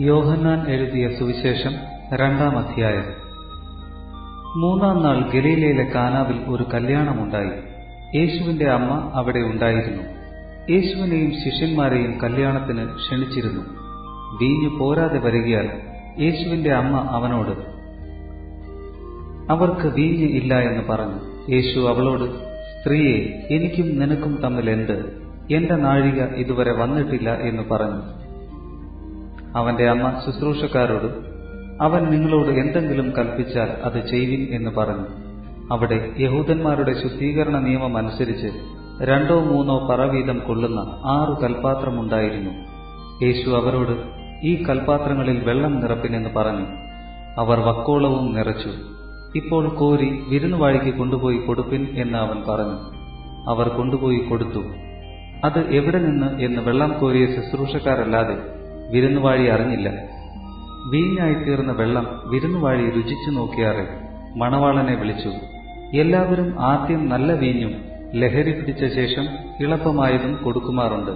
യോഹന്നാൻ എഴുതിയ സുവിശേഷം രണ്ടാം അധ്യായം. മൂന്നാം നാൾ ഗലീലയിലെ കാനാവിൽ ഒരു കല്യാണമുണ്ടായി. യേശുവിന്റെ അമ്മ അവിടെ ഉണ്ടായിരുന്നു. യേശുവിനെയും ശിഷ്യന്മാരെയും കല്യാണത്തിന് ക്ഷണിച്ചിരുന്നു. വീഞ്ഞു പോരാതെ വരികയാൽ യേശുവിന്റെ അമ്മ അവനോട് അവർക്ക് വീഞ്ഞ് ഇല്ല എന്ന് പറഞ്ഞു. യേശു അവളോട് സ്ത്രീയെ എനിക്കും നിനക്കും തമ്മിൽ എന്ത്? എന്റെ നാഴിക ഇതുവരെ വന്നിട്ടില്ല എന്ന് പറഞ്ഞു. അവന്റെ അമ്മ ശുശ്രൂഷക്കാരോട് അവൻ നിങ്ങളോട് എന്തെങ്കിലും കൽപ്പിച്ചാൽ അത് ചെയ്വിൻ എന്ന് പറഞ്ഞു. അവിടെ യഹൂദന്മാരുടെ ശുദ്ധീകരണ നിയമം അനുസരിച്ച് രണ്ടോ മൂന്നോ പറ വീതം കൊള്ളുന്ന ആറു കൽപാത്രമുണ്ടായിരുന്നു യേശു അവരോട് ഈ കൽപാത്രങ്ങളിൽ വെള്ളം നിറപ്പിനെന്ന് പറഞ്ഞു. അവർ വക്കോളവും നിറച്ചു. ഇപ്പോൾ കോരി വിരുന്നുവാഴിക്ക് കൊണ്ടുപോയി കൊടുപ്പിൻ എന്ന് അവൻ പറഞ്ഞു. അവർ കൊണ്ടുപോയി കൊടുത്തു. അത് എവിടെ നിന്ന്? എന്ന് വെള്ളം കോരിയ ശുശ്രൂഷക്കാരല്ലാതെ വിരുന്നുവാഴി അറിഞ്ഞില്ല. വീഞ്ഞായിത്തീർന്ന വെള്ളം വിരുന്നുവാഴി രുചിച്ചു നോക്കിയാറെ മണവാളനെ വിളിച്ചു. എല്ലാവരും ആദ്യം നല്ല വീഞ്ഞും ലഹരി പിടിച്ച ശേഷം ഇളപ്പമായതും കൊടുക്കുമാറുണ്ട്.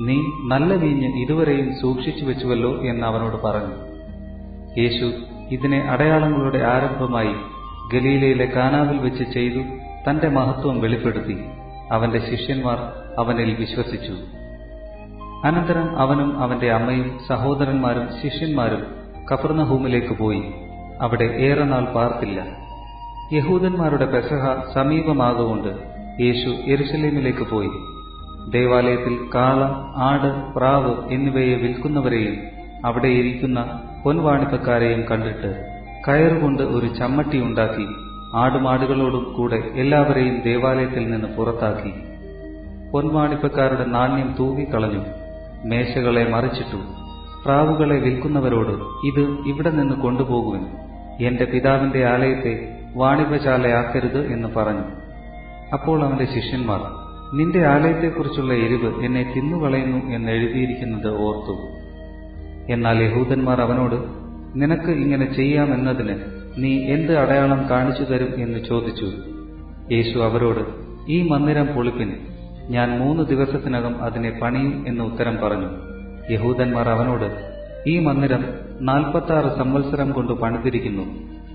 നീ നല്ല വീഞ്ഞ് ഇതുവരെയും സൂക്ഷിച്ചു വെച്ചുവല്ലോ എന്ന് അവനോട് പറഞ്ഞു. യേശു ഇതിനെ അടയാളങ്ങളുടെ ആരംഭമായി ഗലീലയിലെ കാനാവിൽ വെച്ച് ചെയ്തു തന്റെ മഹത്വം വെളിപ്പെടുത്തി. അവന്റെ ശിഷ്യന്മാർ അവനിൽ വിശ്വസിച്ചു. അനന്തരം അവനും അവന്റെ അമ്മയും സഹോദരന്മാരും ശിഷ്യന്മാരും കഫർണഹൂമിലേക്ക് പോയി. അവിടെ ഏറെ നാൾ പാർത്തില്ല. യഹൂദന്മാരുടെ പെസഹ സമീപമാകൊണ്ട് യേശു എരുസലേമിലേക്ക് പോയി. ദേവാലയത്തിൽ കാള ആട് പ്രാവ് എന്നിവയെ വിൽക്കുന്നവരെയും അവിടെ ഇരിക്കുന്ന പൊൻവാണിപ്പക്കാരെയും കണ്ടിട്ട് കയറുകൊണ്ട് ഒരു ചമ്മട്ടി ഉണ്ടാക്കി ആടുമാടുകളോടും കൂടെ എല്ലാവരെയും ദേവാലയത്തിൽ നിന്ന് പുറത്താക്കി. പൊൻവാണിപ്പക്കാരുടെ നാണ്യം തൂകിക്കളഞ്ഞു മേശകളെ മറിച്ചിട്ടു. പ്രാവുകളെ വിൽക്കുന്നവരോട് ഇത് ഇവിടെ നിന്ന് കൊണ്ടുപോകുവിൻ. എന്റെ പിതാവിന്റെ ആലയത്തെ വാണിഭശാലയാക്കരുത് എന്ന് പറഞ്ഞു. അപ്പോൾ അവന്റെ ശിഷ്യന്മാർ നിന്റെ ആലയത്തെക്കുറിച്ചുള്ള എരിവ് എന്നെ തിന്നുകളയുന്നു എന്ന് എഴുതിയിരിക്കുന്നത് ഓർത്തു. എന്നാൽ യഹൂദന്മാർ അവനോട് നിനക്ക് ഇങ്ങനെ ചെയ്യാമെന്നതിന് നീ എന്ത് അടയാളം കാണിച്ചു തരും എന്ന് ചോദിച്ചു. യേശു അവരോട് ഈ മന്ദിരം പൊളിപ്പിൻ. ഞാൻ മൂന്ന് ദിവസത്തിനകം അതിനെ പണിയും എന്ന് ഉത്തരം പറഞ്ഞു. യഹൂദന്മാർ അവനോട് ഈ മന്ദിരം നാൽപ്പത്തി സംവത്സരം കൊണ്ട് പണിതിരിക്കുന്നു.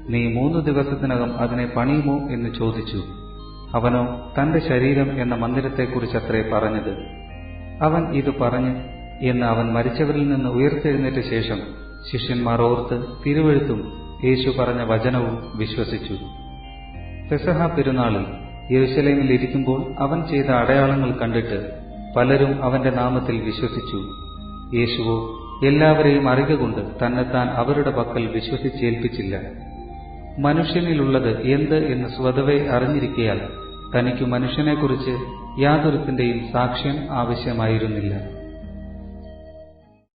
നീ മൂന്ന് ദിവസത്തിനകം അതിനെ പണിയുമോ? എന്ന് ചോദിച്ചു. അവനോ തന്റെ ശരീരം എന്ന മന്ദിരത്തെക്കുറിച്ചത്രേ പറഞ്ഞത്? അവൻ ഇത് പറഞ്ഞ് എന്ന് അവൻ മരിച്ചവരിൽ നിന്ന് ഉയർത്തെഴുന്നേറ്റ ശേഷം ശിഷ്യന്മാർ ഓർത്ത് തിരുവഴുത്തും യേശു പറഞ്ഞ വചനവും വിശ്വസിച്ചു. പെസഹ പെരുന്നാളിൽ യെരുശലേമിൽ ഇരിക്കുമ്പോൾ അവൻ ചെയ്ത അടയാളങ്ങൾ കണ്ടിട്ട് പലരും അവന്റെ നാമത്തിൽ വിശ്വസിച്ചു. യേശുവോ എല്ലാവരെയും അറിയുകൊണ്ട് തന്നെത്താൻ അവരുടെ പക്കൽ വിശ്വസിച്ചേൽപ്പിച്ചില്ല. മനുഷ്യനിലുള്ളത് എന്ത് എന്ന് സ്വതവേ അറിഞ്ഞിരിക്കയാൽ തനിക്ക് മനുഷ്യനെക്കുറിച്ച് യാതൊരുത്തിന്റെയും സാക്ഷ്യം ആവശ്യമായിരുന്നില്ല.